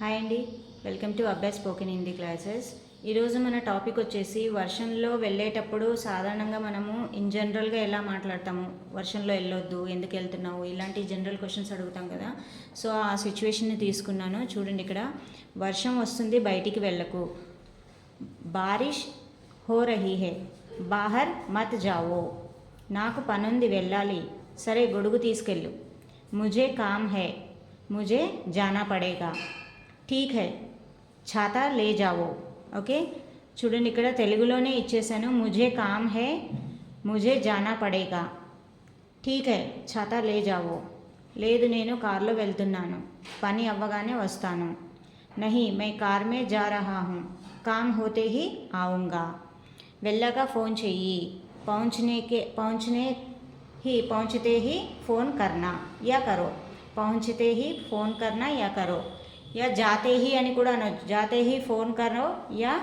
Hi అండి. Welcome to Abbayi spoken Hindi classes. ఈరోజు మన టాపిక్ వచ్చేసి వర్షంలో వెళ్ళేటప్పుడు సాధారణంగా మనము ఇన్ జనరల్గా ఎలా మాట్లాడతాము? వర్షంలో వెళ్ళొద్దు ఎందుకు వెళ్తున్నావు? ఇలాంటి జనరల్ క్వశ్చన్స్ అడుగుతాం కదా. సో ఆ సిచ్యువేషన్ని తీసుకున్నాను. చూడండి ఇక్కడ. వర్షం వస్తుంది బయటికి వెళ్ళకు. బారిష్ హో రహీ హే. బాహర్ మత్ జావో. నాకు పనుంది వెళ్ళాలి. సరే గొడుగు తీసుకెళ్ళు. ముజే కామ్ హే. ముజే జానా పడేగా. ठीक है, छाता ले जाओ, ओके? चूँ इकने इच्छा मुझे काम है, मुझे जाना पड़ेगा। ठीक है, छाता ले जाओ। लेन कार्तना पनी अव्वगा वस्ता नहीं, मैं कार में जा रहा हूँ, काम होते ही आऊँगा। वेगा फ़ोन चयी पहुँचने के, पहुँचने ही, पहुँचते ही फ़ोन करना या करो। पहुँचते ही फ़ोन करना या करो। యా జాతేహి అని కూడా అన జాతేహి ఫోన్ కరో యా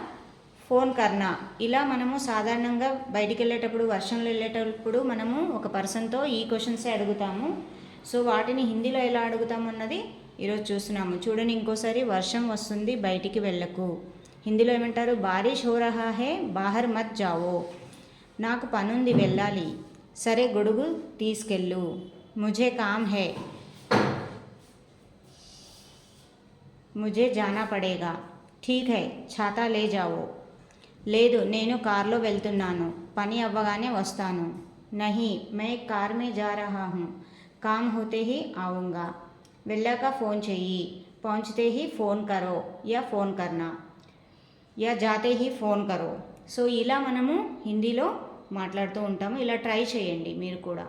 ఫోన్ కర్నా. ఇలా మనము సాధారణంగా బయటికి వెళ్ళేటప్పుడు వర్షంలో వెళ్ళేటప్పుడు మనము ఒక పర్సన్తో ఈ క్వశ్చన్సే అడుగుతాము. సో వాటిని హిందీలో ఎలా అడుగుతాము అన్నది ఈరోజు చూస్తున్నాము. చూడండి ఇంకోసారి వర్షం వస్తుంది బయటికి వెళ్ళకు. హిందీలో ఏమంటారు? బారిష్ హో రహా హే బాహర్ మత్ జావో. నాకు పనుంది వెళ్ళాలి. సరే గొడుగు తీసుకెళ్ళు. ముజే కామ్ హే. ముజే జానా పడేగా ఠీక్ హై ఛాతా లే జావో లేదు నేను కార్లో వెళ్తున్నాను. పని అవ్వగానే వస్తాను. నహి మే కార్ మే జా రహా హూం కామ్ హోతే హీ ఆవుంగా వెళ్ళాక ఫోన్ చెయ్యి। పహుంచితే హీ ఫోన్ కరో యా ఫోన్ కర్నా యా జాతే హీ ఫోన్ కరో సో ఇలా మనము హిందీలో మాట్లాడుతూ ఉంటాము. ఇలా ట్రై చేయండి మీరు కూడా.